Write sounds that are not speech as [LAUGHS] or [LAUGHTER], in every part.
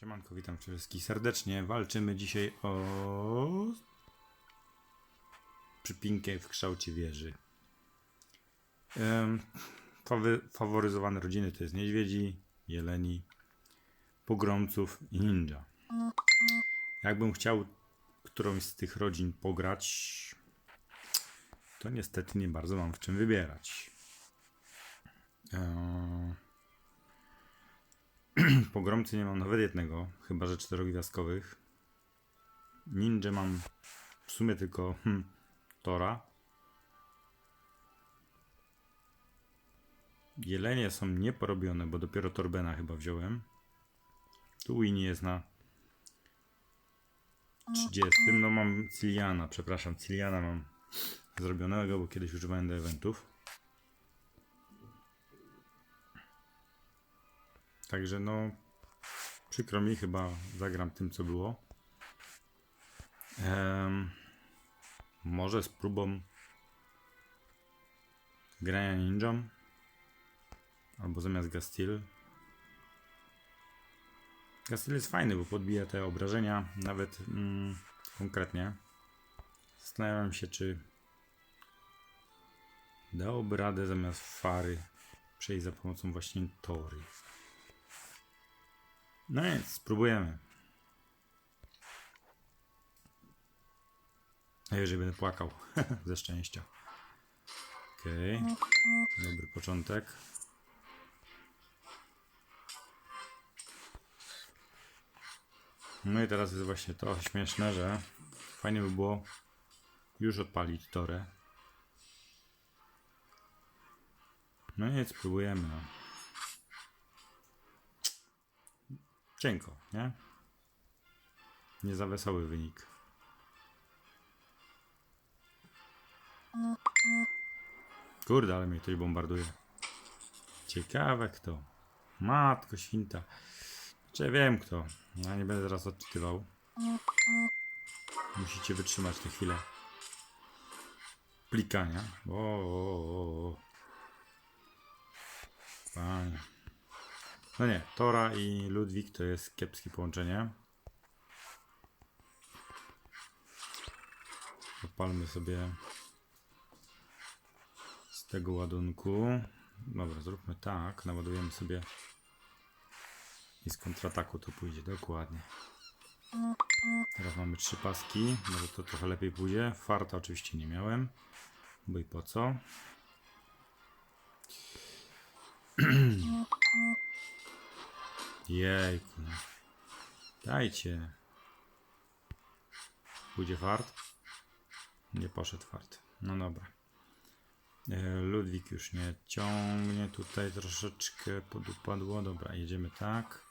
Siemanko, witam wszystkich serdecznie. Walczymy dzisiaj o przypinkę w kształcie wieży. Fawy- faworyzowane rodziny to jest niedźwiedzi, jeleni, pogromców i ninja. Jakbym chciał którąś z tych rodzin pograć, to niestety nie bardzo mam w czym wybierać. Eee, [CLEARS THROAT] Pogromcy nie mam nawet jednego, chyba że czterogwiazdkowych. Ninja mam w sumie tylko hmm, Tora. Jelenie są nieporobione, bo dopiero Torbena chyba wziąłem. Tu Winnie jest na 30. No mam Ciliana, przepraszam, Ciliana mam zrobionego, bo kiedyś używałem do eventów. Także no, przykro mi, chyba zagram tym, co było. Em, może z próbą grania ninją. Albo zamiast Gastil. Gastil jest fajny, bo podbija te obrażenia, nawet mm, konkretnie. Zastanawiam się, czy dałoby radę zamiast fary przejść za pomocą właśnie tory. No więc, spróbujemy. A jeżeli będę płakał [LAUGHS] ze szczęścia. Okej. Dobry początek. No i teraz jest właśnie to śmieszne, że fajnie by było już odpalić torę. No i spróbujemy. Cienko, nie? Nie za wesoły wynik. Kurde, ale mnie ktoś bombarduje. Ciekawe kto. Matko świnta. Czy ja wiem kto. Ja nie będę zaraz odczytywał. Musicie wytrzymać tę chwilę. Plikania. O, o, o. Panie. No nie, Tora i Ludwik to jest kiepskie połączenie. Odpalmy sobie z tego ładunku. Dobra, zróbmy tak. Naładujemy sobie i z kontrataku to pójdzie dokładnie. Teraz mamy trzy paski. Może to trochę lepiej pójdzie. Farta oczywiście nie miałem. Bo i po co? [CLEARS THROAT] Jejku. no. Dajcie. Pójdzie fart? Nie poszedł fart. No dobra. E, Ludwik już nie ciągnie. Tutaj troszeczkę podupadło. Dobra, jedziemy tak.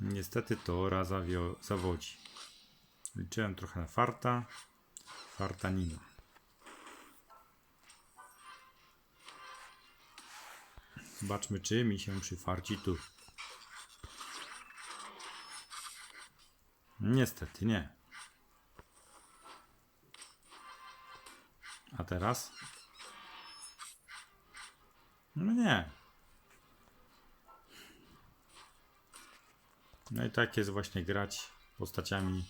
Niestety Tora zawio- zawodzi. Liczyłem trochę na farta. Farta nie ma. Zobaczmy, czy mi się przyfarci tu. Niestety nie. A teraz? No nie. No i tak jest właśnie grać postaciami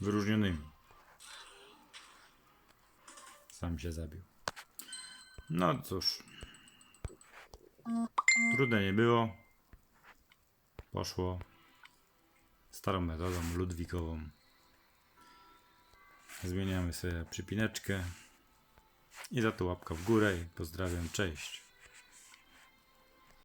wyróżnionymi. Sam się zabił. No cóż. Trudne nie było. Poszło starą metodą ludwikową. Zmieniamy sobie przypineczkę. I za to łapka w górę pozdrawiam, cześć.